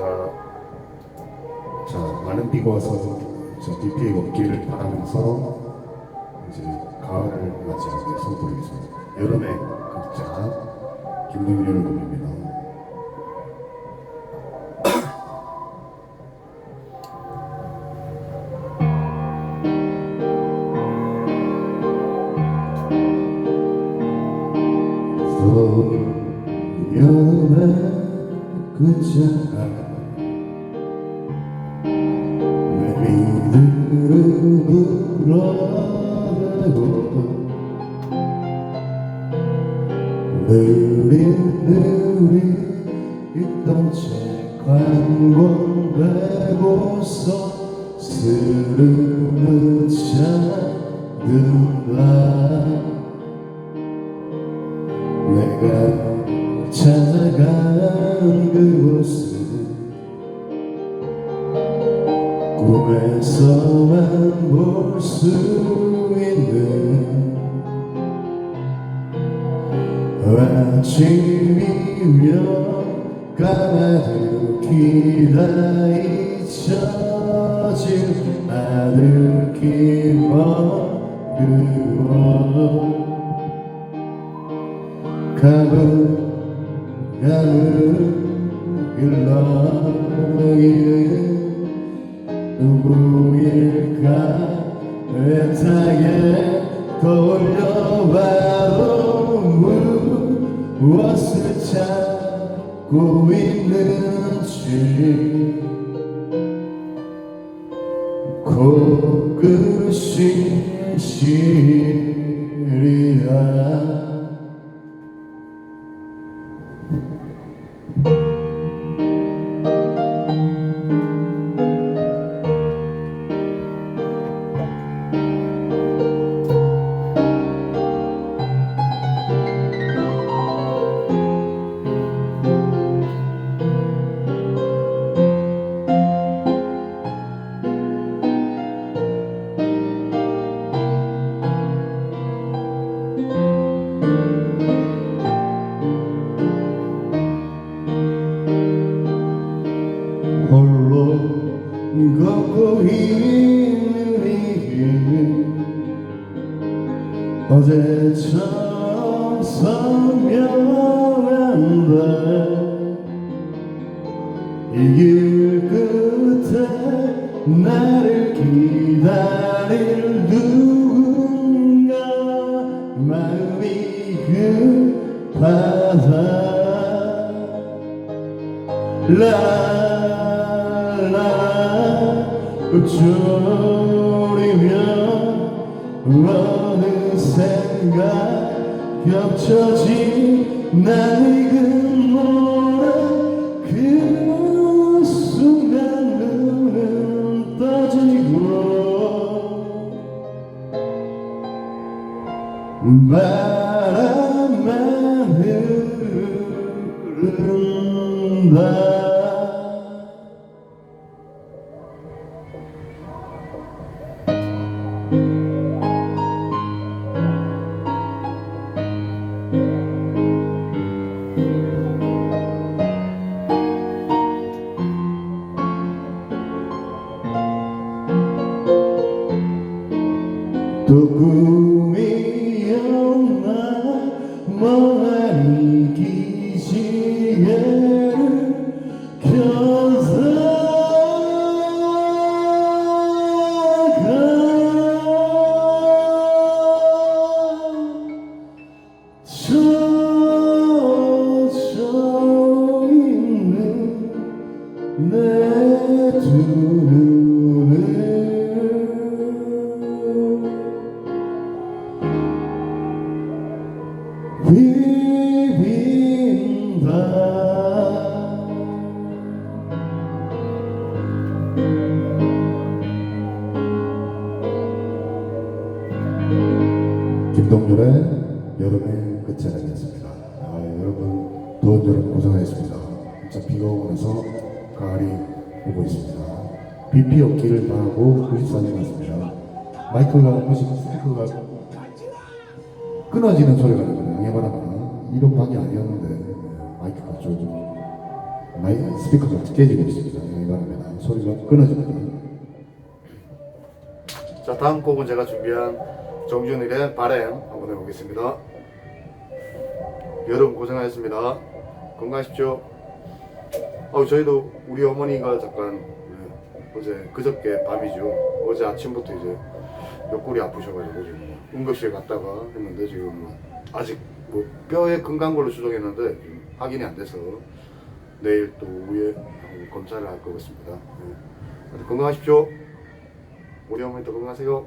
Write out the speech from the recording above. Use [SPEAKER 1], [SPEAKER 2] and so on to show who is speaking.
[SPEAKER 1] 자, 자 많은 비가 와서 저 DP의 걷기를 바라면서 이제 가을을 맞이하기 위해서 부르겠습니다. 여름의 극자 김동률을 부릅니다. 여름의 극자 느릿 있던 채 관광되고서 스르르 잠든다 내가 찾아간 그곳은 꿈에서만 볼 수 있는 아침이면 까마득히다 잊혀진 아득히 머그워. 가은 가은 일러기는 누구일까 애타게 떠올려봐도 무엇을 찾고 있는지. 시리다 걷고 있는 이길 어제처럼 선명한데 이길 끝에 나를 기다릴 누군가 마음이 급하다 졸이며 어느샌가 겹쳐진 낡은 노래 그 순간 눈은 떠지고 바람만 흐른다 또 꿈이 김동률의 여름의 끝자락이었습니다. 아, 여러분 더운 고생하셨습니다. 진짜 비가 오고 나서 가을이 오고 있습니다. 비피 없기를 바라고 94년 같습니다. 마이크가 혹시 스피커가 끊어지는 소리가 나거든요. 양해바라봐. 이런 방이 아니었는데 마이크가 좀 마이 스피커가 깨지고 있습니다. 바랍니다. 소리가 끊어집니다. 자 다음 곡은 제가 준비한 정준일의 바램 한번 해보겠습니다. 여러분 고생하셨습니다. 건강하십시오. 어, 저희도 우리 어머니가 잠깐 네, 어제 그저께 밤이죠. 어제 아침부터 이제 옆구리 아프셔가지고 지금 응급실 갔다가 했는데 지금 뭐 아직 뭐 뼈에 금간 걸로 추정했는데 지금 확인이 안 돼서 내일 또 오후에 검사를 할 것 같습니다. 네. 건강하십시오. 우리 어머니도 건강하세요.